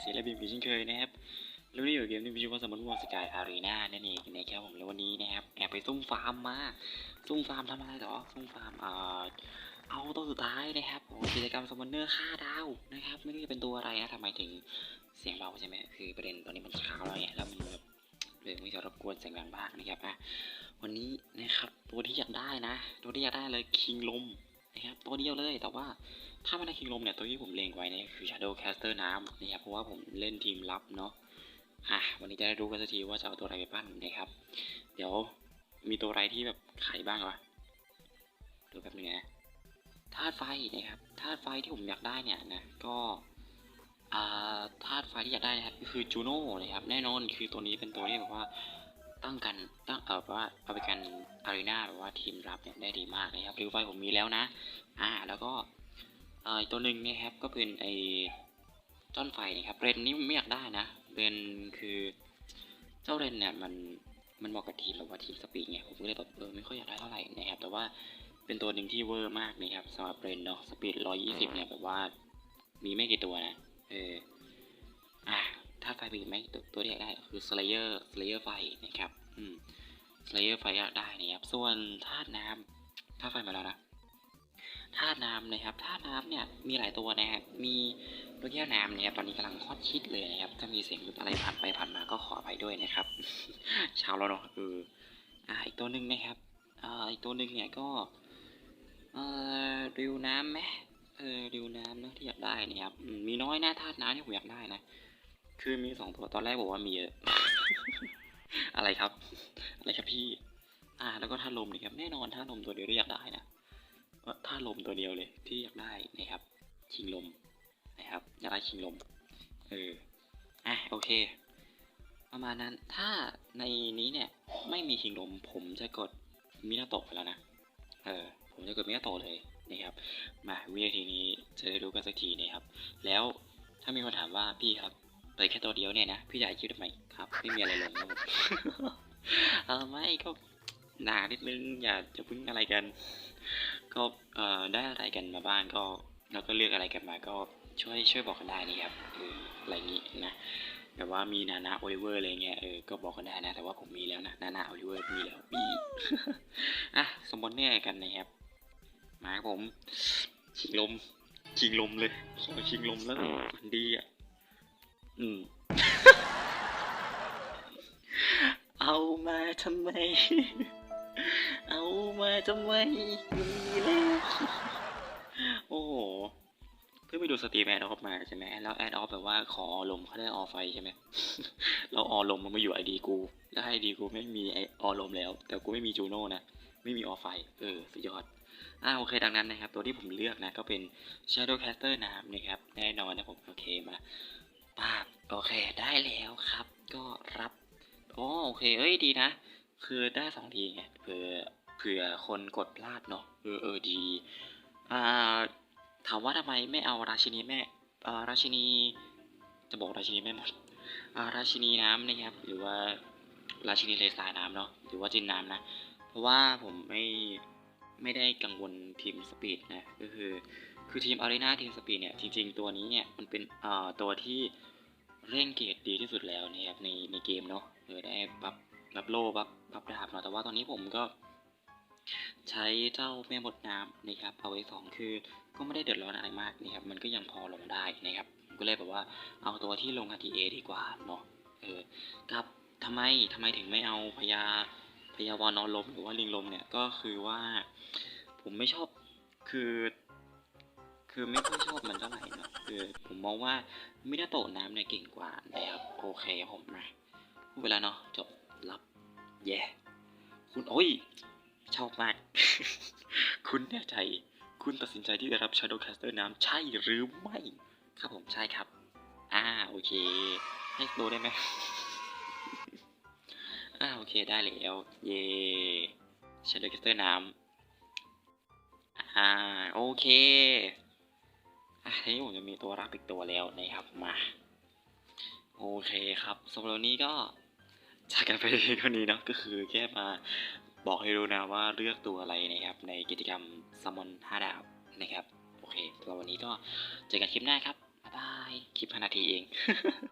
เสียและบีมอีกเช่นเคยนะครับแล้วนี่อยู่เกมที่มีชื่อว่าสมอนวอสกายอารีนานั่นเองนะครับผมแล้ววันนี้นะครับแอบไปซุ่มฟาร์มมาซุ่มฟาร์มทำอะไรหรอซุ่มฟาร์มเอ่อเอาตัวสุดท้ายนะครับโอ้กิจกรรมสมอนเนอร์ฆ่าดาวนะครับไม่รู้จะเป็นตัวอะไรนะทำไมถึงเสียงเบาใช่ไหมคือประเด็นตอนนี้มันเช้าแล้วไงแล้วมันแบบเลยไม่จะรบกวนเสียงดังบ้างนะครับอะวันนี้นะครับตัวที่อยากได้นะ ตัวที่อยากได้เลยคิงลมนะครับตัวเดียวเลยแต่ว่า ถ้าม่ได้คิงลมเนี่ยตัวที่ผมเลงไว้เนี่ยคือ Shadow Caster น้ำนะครับเพราะว่าผมเล่นทีมลับเนาะอะวันนี้จะได้รู้กันสักทีว่าจะเอาตัวอะไรไปปั้นนะครับ เดี๋ยวมีตัวอะไรที่แบบไขบ้างวะดูแบบนึงนะธาตุไฟนะครับธาตุไฟที่ผมอยากได้เนี่ยนะก็อ่าธาตุไฟที่อยากได้นะครับก็คือจูโน่นะครับแน่นอนคือตัวนี้เป็นตัวที่แบบว่าตั้งกันตั้งเออแบบว่าเอาไปกันอารีนาแบบว่าทีมรับเนี่ยได้ดีมากนะครับริวไฟผมมีแล้วนะ อ่า แล้วก็ อีกตัวหนึ่งเนี่ยครับก็เป็นไอจ้อนไฟนะครับเรนนี่ไม่อยากได้นะเรนคือเจ้าเรนเนี่ยมันมันเหมาะกับทีมแบบว่าทีมสปีดไงผมก็เลยแบบเออไม่ค่อยอยากได้เท่าไหร่นะครับแต่ว่าเป็นตัวหนึ่งที่เวอร์มากนะครับสำหรับเรนเนาะสปีดร้อยยี่สิบเนี่ยแบบว่ามีไม่กี่ตัวนะเอออะถ้าไฟปีไหมตัวตัวที่อยากได้คือสไลเยอร์สไลเยอร์ไฟนะครับอืมสไลเยอร์ไฟอยากได้นะครับส่วนธาตุน้ำธาตุไฟมาแล้วนะ ธาตุน้ำนะครับธาตุน้ำเนี่ยมีหลายตัวนะครับมีลูกแก้วน้ำเนี่ยตอนนี้กำลังฮอตชิดเลยนะครับถ้ามีเสียงหรืออะไรผ่านไปผ่านมาก็ขออภัยด้วยนะครับเช้าแล้วเนาะเอออ่าอีกตัวหนึ่งนะครับอ่าอีกตัวหนึ่งเนี่ยก็เอ่อริวน้ำไหมเออริวน้ำเนาะที่อยากได้นะครับมีน้อยนะธาตุน้ำที่ผมอยากได้นะคือมีสองตัวตอนแรกบอกว่ามีเยอะอะไรครับ อะไรครับพี่ อ่า แล้วก็ธาตุลมนะครับ แน่นอนธาตุลมตัวเดียวที่อยากได้นะ ถ้าลมตัวเดียวเลยที่อยากได้นะครับ ชิงลมนะครับอยากได้ชิงลม เออ อะโอเค ประมาณนั้น ถ้าในนี้เนี่ยไม่มีชิงลม ผมจะกดมินาโตะไปแล้วนะ เออ ผมจะกดมินาโตะเลยนะครับ มาวินาทีนี้จะได้รู้กันสักทีนะครับ แล้วถ้ามีคนถามว่าพี่ครับไปแค่ตัวเดียวเนี่ยนะ พี่จะให้คิดทำไมครับ ไม่มีอะไรเลงครับผมเออไม่ก็หนานิดนึงอย่าจะพึ่งอะไรกัน ก็เอ่อได้อะไรกันมาบ้างก็แล้วก็เลือกอะไรกันมาก็ช่วยช่วยบอกกันได้นะครับเอออะไรอย่างนี้นะแบบว่ามีนานาโอลิเวอร์อะไรเงี้ยเออก็บอกกันได้นะ แต่ว่าผมมีแล้วนะนานาโอลิเวอร์มีแล้วมีอะสมบูรณ์แน่กันนะครับมาผมชิงลมชิงลมเลยขอชิงลมแล้วมันดีอะอืมเอามาทำไม มาทำไมมีแล้ว โอ้โห เพิ่งไปดูสตรีมแอดออฟมาใช่ไหม แล้วแอดออฟแบบว่าขออลมเขาได้ออไฟใช่ไหม เราออลมมันมาอยู่ไอดีกู แล้วไอดีกูไม่มีไอออลมแล้ว แต่กูไม่มีจูโน่นะ ไม่มีออไฟ เออ สุดยอดอ่าโอเคดังนั้นนะครับ ตัวที่ผมเลือกนะก็เป็น Shadow Caster น้ำนะครับ แน่นอนนะผม โอเคมาป้าบโอเคได้แล้วครับ ก็รับอ๋อโอเค เอ้ยดีนะ คือได้สองทีไงเผื่อ เผื่อคนกดพลาดเนาะเออเออดีอ่าถามว่าทำไมไม่เอาราชินีแม่อ่าราชินี จะบอกราชินีแม่หมดอ่าราชินีน้ำนะครับ หรือว่าราชินีเลสายน้ำเนาะหรือว่าจินน้ำนะ เพราะว่าผมไม่ไม่ได้กังวลทีมสปีดนะก็คือคือทีมอารีนาทีมสปีดเนี่ยจริง ๆ ตัวนี้เนี่ยมันเป็นอ่าตัวที่เร่งเกรดดีที่สุดแล้วนะครับในในเกมเนาะเออได้ปรับรับโล่บัฟบัฟดาบเนาะแต่ว่าตอนนี้ผมก็ ใช้เจ้าแม่มดน้ำนะครับเอาไว้สองคือก็ไม่ได้เดือดร้อนอะไรมากนะครับมันก็ยังพอลงได้นะครับก็เลยแบบว่าเอาตัวที่ลง RTA ดีกว่าเนาะเออกับทำไมทำไมถึงไม่เอาพญาพญาวานอนลมหรือว่าลิงลมเนี่ยก็คือว่าผมไม่ชอบคือคือไม่ค่อยชอบมันเท่าไหร่เนาะคือผมมองว่ามินาโตะน้ำเนี่ยเก่งกว่านะครับโอเคผมนะพูดไปแล้วเนาะจบรับแย่คุณโอ้ย ชอบมาก คุณแน่ใจ คุณตัดสินใจที่จะรับ Shadow Caster น้ำใช่หรือไม่ ครับผมใช่ครับ อ่าโอเค ให้โดได้ไหมอ่าโอเคได้แล้ว เย่ Shadow Caster น้ำอ่าโอเคอะทีนี้ผมจะมีตัวรับอีกตัวแล้วนะครับมา โอเคครับสำหรับนนี้ก็จากกันไปเพียงเท่านี้เนาะก็คือแค่มา บอกให้รู้นะว่าเลือกตัวอะไรนะครับในกิจกรรมซัมมอน5ดาวนะครับ โอเคสำหรับวันนี้ก็เจอกันคลิปหน้าครับ บ๊ายบาย คลิป5นาทีเอง